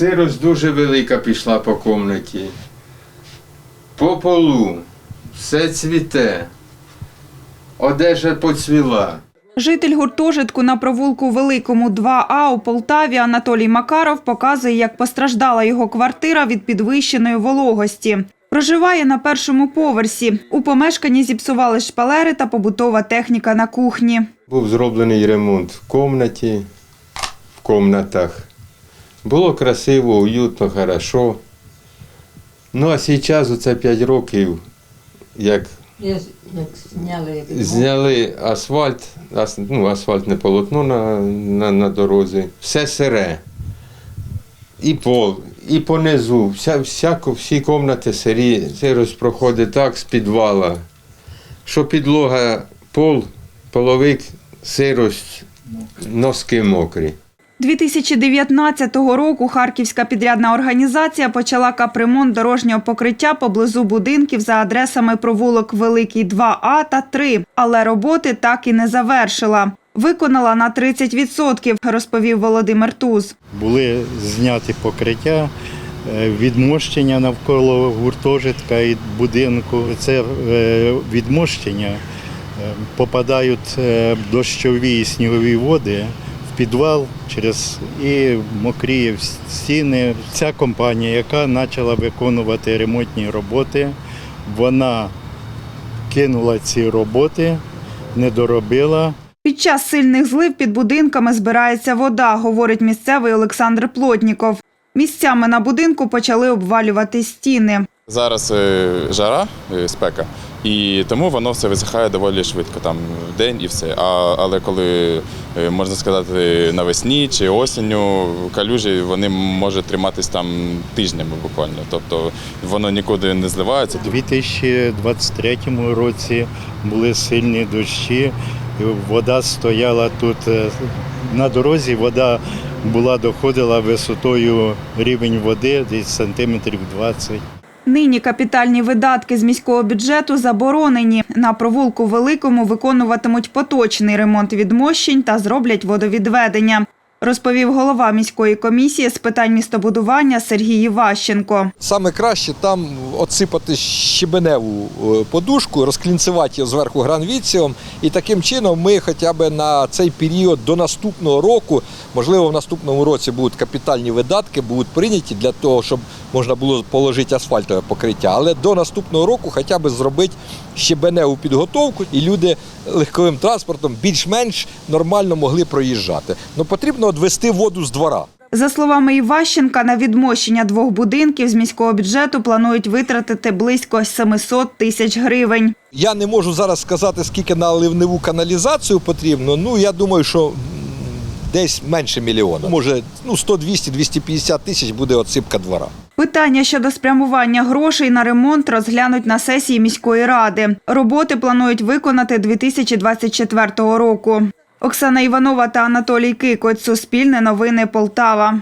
Сирость дуже велика пішла по кімнаті. По полу. Все цвіте. Одежа поцвіла. Житель гуртожитку на провулку Великому 2А у Полтаві Анатолій Макаров показує, як постраждала його квартира від підвищеної вологості. Проживає на першому поверсі. У помешканні зіпсували шпалери та побутова техніка на кухні. Був зроблений ремонт в кімнаті, в кімнатах. Було красиво, уютно, хорошо. Ну а зараз, оце 5 років, як як зняли зняли асфальт, ас, ну, асфальтне полотно на, на, на дорозі, все сире. І пол, і понизу, вся, всяко, всі кімнати сирі, сирость проходить так з підвала, що підлога, пол, половик, сирость, носки мокрі. 2019 року Харківська підрядна організація почала капремонт дорожнього покриття поблизу будинків за адресами провулок Великий 2А та 3, але роботи так і не завершила. Виконала на 30%, розповів Володимир Туз. були зняті покриття, е, відмощення навколо гуртожитка і будинку. Це е, відмощення е, попадають дощові і снігові води підвал через і мокріє стіни. Ця компанія, яка почала виконувати ремонтні роботи, вона кинула ці роботи, не доробила. Під час сильних злив під будинками збирається вода, говорить місцевий Олександр Плотніков. Місцями на будинку почали обвалювати стіни. Зараз е, жара, е, спека, і тому воно все висихає доволі швидко, там в день і все. А, але коли е, можна сказати навесні чи осінню, калюжі вони можуть триматись там тижнями буквально. Тобто воно нікуди не зливається. У 2023 році були сильні дощі. Вода стояла тут е, на дорозі. Вода була доходила висотою рівень води десь сантиметрів 20. Нині капітальні видатки з міського бюджету заборонені. На провулку Великому виконуватимуть поточний ремонт відмощень та зроблять водовідведення, розповів голова міської комісії з питань містобудування Сергій Іващенко. Саме краще там отсипати щебеневу е, подушку, розклінцевати її зверху гранвіцієм, і таким чином ми хоча б на цей період до наступного року, можливо, в наступному році будуть капітальні видатки, будуть прийняті для того, щоб можна було положити асфальтове покриття. Але до наступного року хоча б зробити щебеневу підготовку, і люди легковим транспортом більш-менш нормально могли проїжджати. Ну потрібно відвести воду з двора. За словами Іващенка, на відмощення двох будинків з міського бюджету планують витратити близько 700 тисяч гривень. Я не можу зараз сказати, скільки на ливневу каналізацію потрібно. Ну, я думаю, що десь менше мільйона. Може, ну, 100, 200, 250 тисяч буде отсипка двора. Питання щодо спрямування грошей на ремонт розглянуть на сесії міської ради. Роботи планують виконати 2024 року. Оксана Іванова та Анатолій Кикоць. Суспільне новини Полтава.